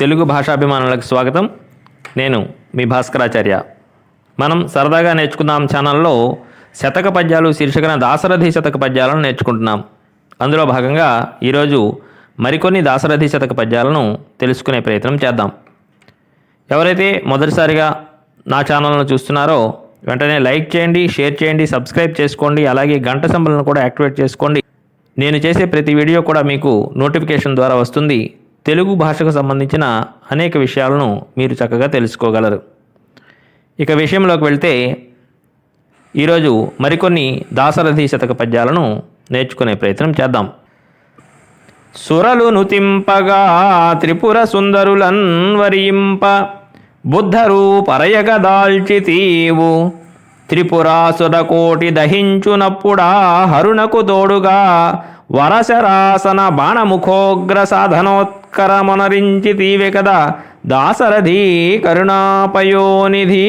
తెలుగు భాషాభిమానులకు స్వాగతం. నేను మీ భాస్కరాచార్య. మనం సరదాగా నేర్చుకుందాం ఛానల్లో శతక పద్యాలు శీర్షికన దాసరథి శతక పద్యాలను నేర్చుకుంటున్నాం. అందులో భాగంగా ఈరోజు మరికొన్ని దాసరథి శతక పద్యాలను తెలుసుకునే ప్రయత్నం చేద్దాం. ఎవరైతే మొదటిసారిగా నా ఛానల్ను చూస్తున్నారో వెంటనే లైక్ చేయండి షేర్ చేయండి సబ్స్క్రైబ్ చేసుకోండి అలాగే గంట సంబలను కూడా యాక్టివేట్ చేసుకోండి. నేను చేసే ప్రతి వీడియో కూడా మీకు నోటిఫికేషన్ ద్వారా వస్తుంది. తెలుగు భాషకు సంబంధించిన అనేక విషయాలను మీరు చక్కగా తెలుసుకోగలరు. ఇక విషయంలోకి వెళ్తే ఈరోజు మరికొన్ని దాసరథి శతక పద్యాలను నేర్చుకునే ప్రయత్నం చేద్దాం. సురలు నుతింపగా త్రిపుర సుందరులన్వరింప బుద్ధరు పరయగ దాల్చితీవు త్రిపురాసుర కోటి దహించునప్పుడా హరుణకు తోడుగా వరశరాసన బాణముఖోగ్ర సాధనోత్ తీవె కదా దాసరథి కరుణాపయోనిధి.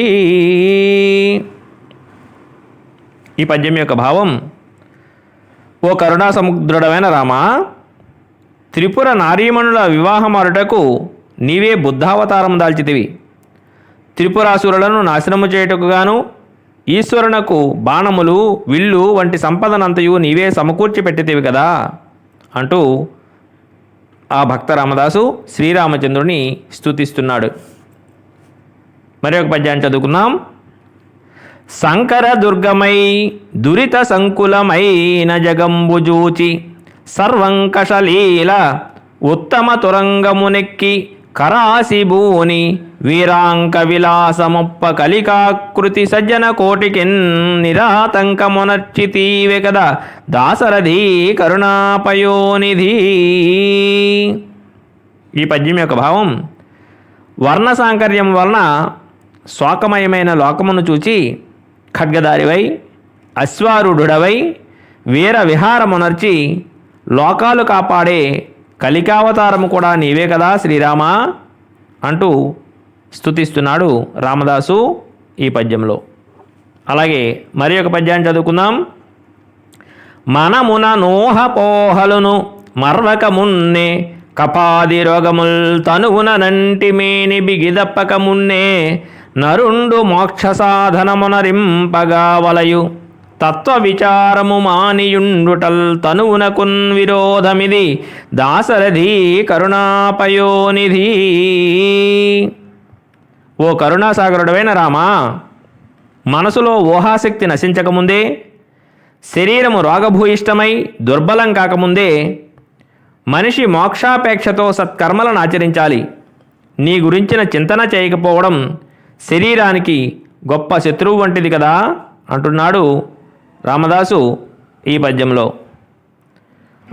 ఈ పద్యం యొక్క భావం ఓ కరుణా సముద్రుడమైన రామా త్రిపుర నారీమణుల వివాహమారుటకు నీవే బుద్ధావతారం దాల్చితివి. త్రిపురాసురులను నాశనము చేయుటకు గాను ఈశ్వరునకు బాణములు విల్లు వంటి సంపదనంతయు నీవే సమకూర్చి పెట్టితివి కదా అంటూ ఆ భక్త రామదాసు శ్రీరామచంద్రుని స్తుతిస్తున్నాడు. మరి ఒక పద్యాన్ని చదువుకుందాం. సంకర దుర్గమై దురిత సంకులమైన జగంబుజూచి సర్వంకషలీల ఉత్తమ తురంగమునెక్కి కరాసిభూని వీరాంక విలాసమొప్ప కలికాకృతి సజ్జన కోటికిన్ నిరాతంకమునర్చితీవే కదా దాసరథి కరుణాపయోనిధి. ఈ పద్యం యొక్క భావం వర్ణ సాంకర్యం వలన శోకమయమైన లోకమును చూచి ఖడ్గదారివై అశ్వారూఢుడవై వీర విహారమునర్చి లోకాలు కాపాడే కలికావతారము కూడా నీవే కదా శ్రీరామా? అంటూ స్థుతిస్తున్నాడు రామదాసు ఈ పద్యంలో. అలాగే మరి ఒక పద్యాన్ని చదువుకుందాం. మనమున నోహపోహలును మర్వకమున్నే కపాది రోగముల్ తనువున నంటి మేని నరుండు మోక్ష సాధనమునరింపగా వలయు. తత్వ విచారము మానియుండుటల్ తనువునకున్ విరోధమిది. దాసరథి కరుణాపయోనిధి. ఓ కరుణాసాగరుడవైన రామా మనసులో ఊహాశక్తి నశించకముందే శరీరము రోగభూయిష్టమై దుర్బలం కాకముందే మనిషి మోక్షాపేక్షతో సత్కర్మలను ఆచరించాలి. నీ గురించిన చింతన చేయకపోవడం శరీరానికి గొప్ప శత్రువు వంటిది కదా అంటున్నాడు రామదాసు ఈ పద్యంలో.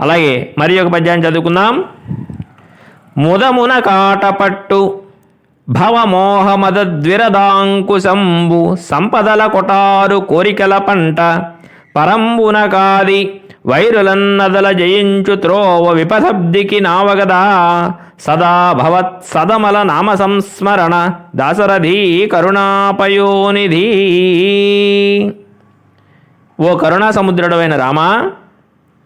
అలాగే మరి ఒక పద్యాన్ని చదువుకుందాం. ముదమున కాటపట్టు భవమోహమదద్విరదాంకుశంబు సంపదల కొటారు కోరికల పంట పరంబున కాది వైరులన్నదల జయించు త్రోవ విపథబ్దికి నావగదా సదా భవత్ సదమల నామ సంస్మరణ దాసరథీ కరుణాపయోనిధీ. ఓ కరుణా సముద్రుడమైన రామా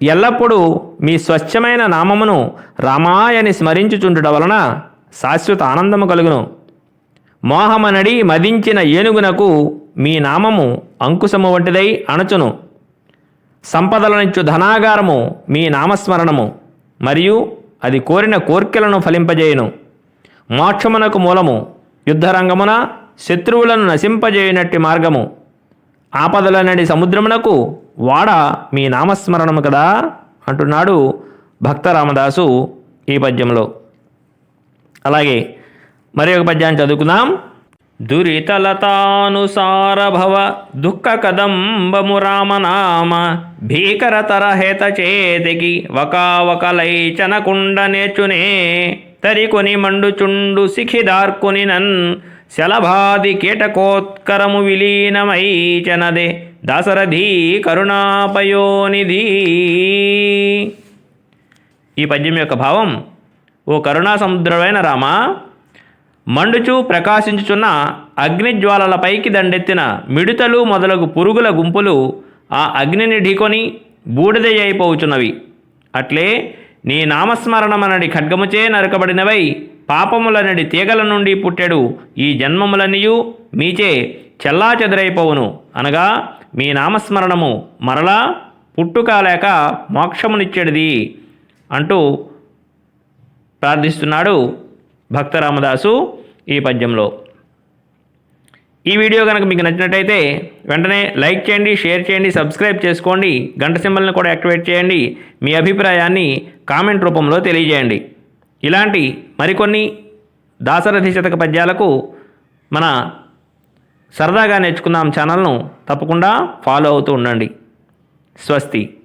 ఎల్లప్పుడూ మీ స్వచ్ఛమైన నామమును రామాయని స్మరించుచుండుట వలన శాశ్వత ఆనందము కలుగును. మోహమనడి మదించిన ఏనుగునకు మీ నామము అంకుశము వంటిదై అణచును. సంపదలనిచ్చు ధనాగారము మీ నామస్మరణము మరియు అది కోరిన కోర్కెలను ఫలింపజేయును. మోక్షమునకు మూలము యుద్ధరంగమున శత్రువులను నశింపజేయునట్టి మార్గము. ఆపదలనడి సముద్రమునకు వాడ మీ నామస్మరణము కదా అంటున్నాడు భక్త రామదాసు ఈ పద్యంలో అలాగే మరి ఒక పద్యాన్ని చదువుకుందాం. దురితలతానుసారభవ దుఃఖ కదంబము రామనామ భీకరతర హేత చేతికి వకావకలైచనకుండ నేర్చునే తరికొని మండుచుండు సిఖిదార్కుని నన్ శలభాది కీటకోత్కరము విలీనమైచనదే చనదే. కరుణాపయోనిధి. ఈ పద్యం యొక్క భావం ఓ కరుణా సముద్రమైన రామ మండుచు ప్రకాశించుచున్న అగ్నిజ్వాలలపైకి దండెత్తిన మిడుతలు మొదలగు పురుగుల గుంపులు ఆ అగ్నిని ఢీకొని బూడిదయ్యిపోవుచున్నవి అట్లే నీ నామస్మరణమనడి ఖడ్గముచే నరకబడినవై పాపములనడి తీగల నుండి పుట్టెడు ఈ జన్మములనియు మీచే చెల్లా చెదరైపోవును అనగా మీ నామస్మరణము మరలా పుట్టుక లేక అంటూ ప్రార్థిస్తున్నాడు భక్త రామదాసు ఈ పద్యంలో. ఈ వీడియో కనుక మీకు నచ్చినట్టయితే వెంటనే లైక్ చేయండి షేర్ చేయండి సబ్స్క్రైబ్ చేసుకోండి గంట సింబల్ని కూడా యాక్టివేట్ చేయండి మీ అభిప్రాయాన్ని కామెంట్ రూపంలో తెలియజేయండి. ఇలాంటి మరికొన్ని దాసరథి శతక పద్యాలకు మన సరదాగా నేర్చుకుందాం ఛానల్ను తప్పకుండా ఫాలో అవుతూ ఉండండి. స్వస్తి.